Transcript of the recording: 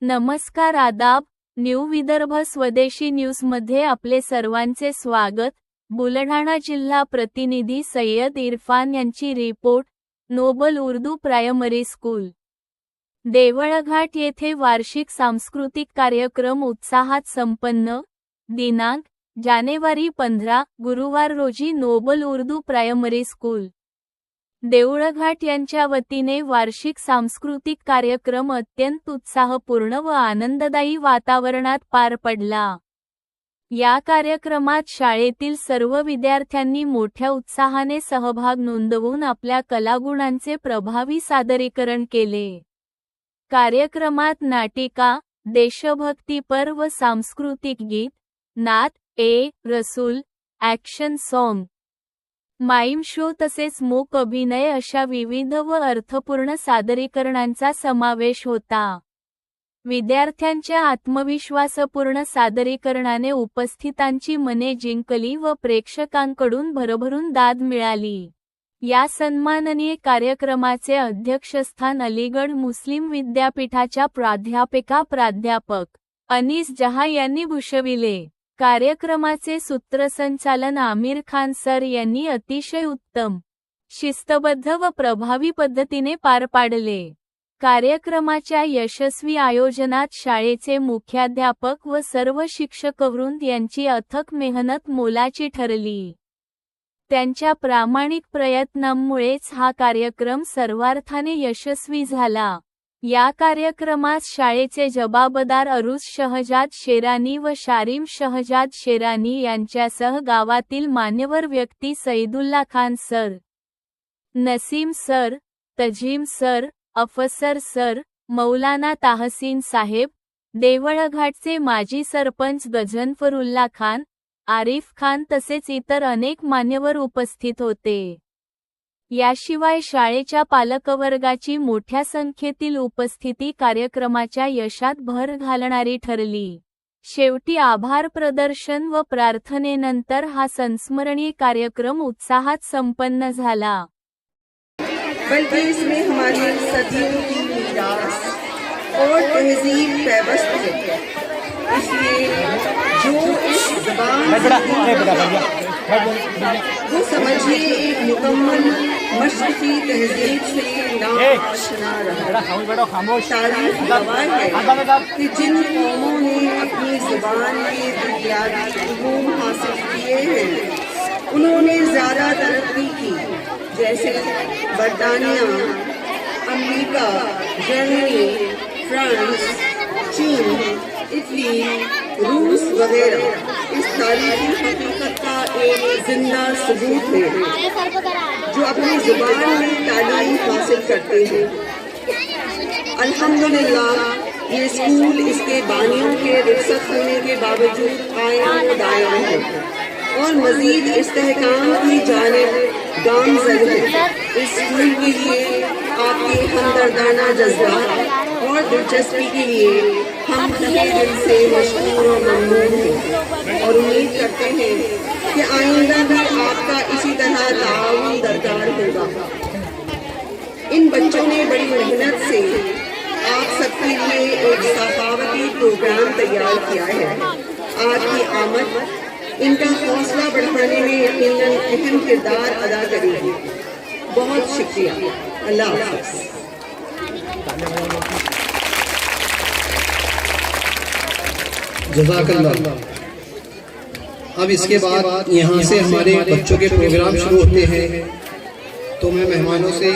नमस्कार आदाब न्यू विदर्भ स्वदेशी न्यूजमध्ये आपले सर्वांचे स्वागत. बुलढाणा जिल्हा प्रतिनिधी सय्यद इरफान यांची report Noble Urdu primary school. Deulghat येथे वार्षिक सांस्कृतिक कार्यक्रम उत्साहात संपन्न. दिनांक जानेवारी पंधरा गुरुवार रोजी Noble Urdu primary school. Deulghat यांच्या वतीने वार्षिक सांस्कृतिक कार्यक्रम अत्यंत उत्साहपूर्ण व आनंददायी वातावरणात पार पडला. या कार्यक्रमात शाळेतील सर्व विद्यार्थ्यांनी मोठ्या उत्साहाने सहभाग नोंदवून आपल्या कलागुणांचे प्रभावी सादरीकरण केले. कार्यक्रमात नाटिका देशभक्तीपर व सांस्कृतिक गीत नात ए रसूल ॲक्शन सॉन्ग माईम शो तसेच मूक अभिनय अशा विविध व अर्थपूर्ण सादरीकरणांचा समावेश होता. विद्यार्थ्यांच्या आत्मविश्वासपूर्ण सादरीकरणाने उपस्थितांची मने जिंकली व प्रेक्षकांकडून भरभरून दाद मिळाली. या सन्माननीय कार्यक्रमाचे अध्यक्षस्थान अलीगड मुस्लिम विद्यापीठाच्या प्राध्यापिका प्राध्यापक अनीस जहा यांनी भूषविले. कार्यक्रमाचे सूत्रसंचालन आमिर खान सर यांनी अतिशय उत्तम शिस्तबद्ध व प्रभावी पद्धतीने पार पाडले. कार्यक्रमाच्या यशस्वी आयोजनात शाळेचे मुख्याध्यापक व सर्व शिक्षकवृंद यांची अथक मेहनत मोलाची ठरली. त्यांच्या प्रामाणिक प्रयत्नांमुळेच हा कार्यक्रम सर्वार्थाने यशस्वी झाला. या कार्यक्रमात शाळेचे जबाबदार अरुस शहजाद शेरानी व शारीम शहजाद शेरानी यांच्यासह गावातील मान्यवर व्यक्ती Saidullah Khan sir Naseem sir Tajeem sir Afsar sir मौलाना ताहसीन साहेब देवळघाटचे माजी सरपंच गझनफरुल्ला खान आरिफ खान तसेच इतर अनेक मान्यवर उपस्थित होते. याशिवाय शाळेच्या पालकवर्गाची मोठ्या संख्येतील उपस्थिती कार्यक्रमाच्या यशात भर घालणारी ठरली. शेवटी आभार प्रदर्शन व प्रार्थनेनंतर हा संस्मरणीय कार्यक्रम उत्साहात संपन्न झाला. बल्कि इसमें हमारी सदियों की मीरास और तहजीब पैबस्त है। इसलिए जो इस जबान وہ سمجھیے ایک مکمل مشرقی تہذیب سے ناشنا رہا تاریخ گواہ ہے کہ جن قوموں نے اپنی زبان کے بنیادی علوم حاصل کیے ہیں انہوں نے زیادہ ترقی کی جیسے برطانیہ امریکہ جرمنی فرانس چین اٹلی روس وغیرہ اس تاریخی حقیقت इस तारीखी हकीकत का एक जिंदा सबूत है जो अपनी जुबान में तालीम हासिल करते हैं अल्हम्दुलिल्लाह ये स्कूल इसके बानियों के रुखसत होने के बावजूद कायम व दायम है और मजीद इस्तेहकाम की जानब गामजन है इस स्कूल के लिए आपके हमदर्दाना जज्बात और یہ دل سے مشہور و ممنون ہے اور امید کرتے ہیں کہ آئندہ بھی آپ کا اسی طرح تعاون درکار ہوگا۔ ان بچوں نے بڑی محنت سے آپ سب کے لیے ایک ثقافتی پروگرام تیار کیا ہے۔ آپ کی آمد ان کا حوصلہ بڑھانے میں یقیناً اہم کردار ادا کرے گی۔ بہت شکریہ۔ اللہ حافظ۔ जजाकल्ला। अब इसके बाद यहाँ से हमारे बच्चों के प्रोग्राम शुरू होते हैं। तो मैं मेहमानों से